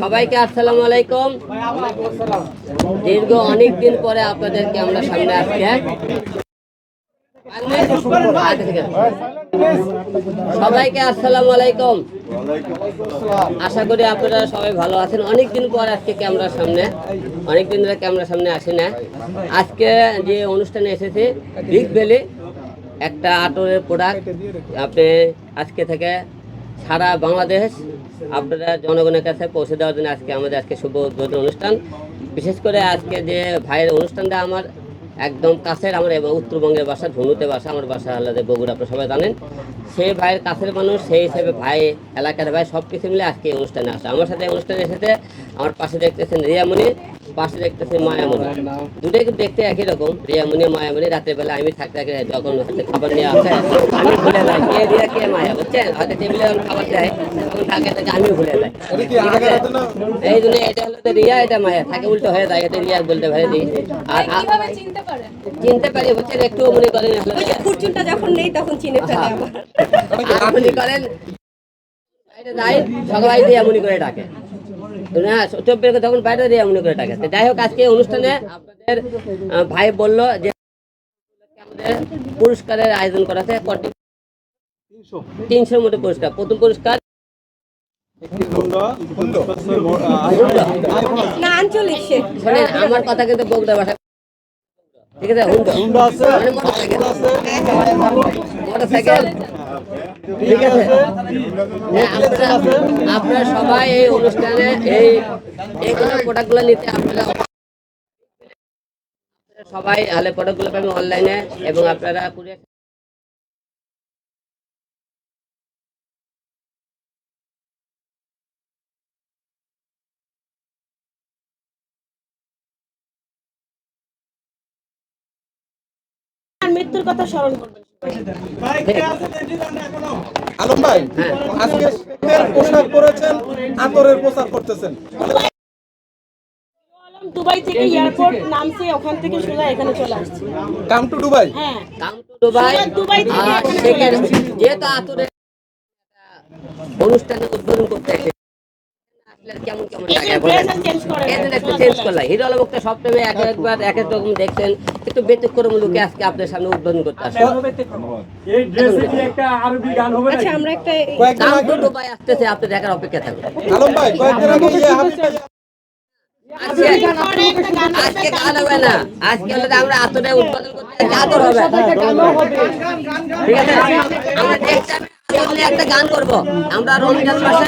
সবাইকে আসসালামু আলাইকুম। দীর্ঘ অনেক দিন পরে আপনাদেরকে আমরা সামনে আসছি হ্যাঁ? সবাইকে আসসালামু আলাইকুম। আশা করি আপনারা সবাই ভালো আছেন। অনেক দিন পর আজকে ক্যামেরার সামনে। অনেক দিন ধরে ক্যামেরার সামনে আসি না। আজকে যে অনুষ্ঠানে এসেছে বিগ ভ্যালি একটা আটরের প্রোডাক্ট আপনি আজকে থেকে সারা বাংলাদেশ আপনারা জনগণের কাছে পৌঁছে দেওয়ার জন্য আজকে আমাদের আজকে শুভ উদ্বোধন অনুষ্ঠান। বিশেষ করে আজকে যে ভাইয়ের অনুষ্ঠানটা আমার একদম কাছের, আমার উত্তরবঙ্গের বাসা ধনুতে বাসা আমার বাসা আলাদা বগুড়া আপনারা সবাই জানেন। সেই ভাইয়ের কাছের মানুষ, সেই হিসেবে ভাই, এলাকার ভাই সব কিছু মিলে আজকে অনুষ্ঠানে আসে। আমার সাথে অনুষ্ঠানে এসেছে, আমার পাশে দেখতেছেন রিয়ামণি পাশে দেখতেছেন মায়ামণি। দুটোই কিন্তু দেখতে একই রকম। রিয়ামণি মায়ামণি রাতের বেলা আমি থাকতে থাকতে যখন হাতে খাবার নিয়ে আসে আমি ভুলে যাই কে রিয়া কে মায়া বুঝছেন? হয়তো টেবিলে যখন খাবার দেয় তখন থাকে থাকে আমি ভুলে যাই। এই জন্য এটা হলো তো রিয়া এটা মায়া। থাকে উল্টো হয়ে যায় এটা রিয়া বলতে ভরে দিই আর চিনতে পারি বুঝছেন? একটু মনে করেন খুরচুনটা যখন নেই তখন চিনে ফেলে। আমার আর করেন সবাই দিয়ে মনে করে ডাকে। না চব্বিশ তখন বাইরে দিয়ে মনে করে তো যাই হোক আজকে অনুষ্ঠানে আপনাদের ভাই বলল যে আমাদের পুরস্কারের আয়োজন করা আছে তিনশোর মতো পুরস্কার। প্রথম পুরস্কার আঞ্চলিক আমার কথা কিন্তু বগুড়া ভাষা। ঠিক আছে মানে মোটরসাইকেল। মোটরসাইকেল। ঠিক আছে? হ্যাঁ, আপনারা সবাই এই অনুষ্ঠানে এই এইগুলো প্রোডাক্টগুলো নিতে আপনারা সবাই আলে প্রোডাক্টগুলো পাবেন অনলাইনে এবং আপনারা কুরিয়ার মৃত্যুর কথা স্মরণ করবেন আলম ভাই। আজকে পোশাক পরেছেন আতরের প্রচার করতেছেন দুবাই থেকে এয়ারপোর্ট নামছে ওখান থেকে সোজা এখানে চলে আসছে। Come to Dubai? হ্যাঁ। Come to Dubai. দুবাই থেকে সেখানে যেহেতু আতুরের অনুষ্ঠানে উদ্বোধন করতে কেমন কেমন? চেঞ্জ করলাম হিরো এক একবার এক এক রকম দেখছেন। একটু ব্যতিক্রম লোকে আজকে আপনার সামনে উদ্বোধন করতে আসে আচ্ছা আমরা একটা কয়েকদিন কাম আগে আসতেছে আপনি দেখার অপেক্ষা থাকবে আলম ভাই কয়েকদিন আগে হাবিব ভাই আজকে গান আজকে হবে না। আজকে হলে আমরা আতরে উদ্বোধন করতে আসি, হবে। ঠিক আছে? আমরা একটা গান করব। আমরা রমজান মাসে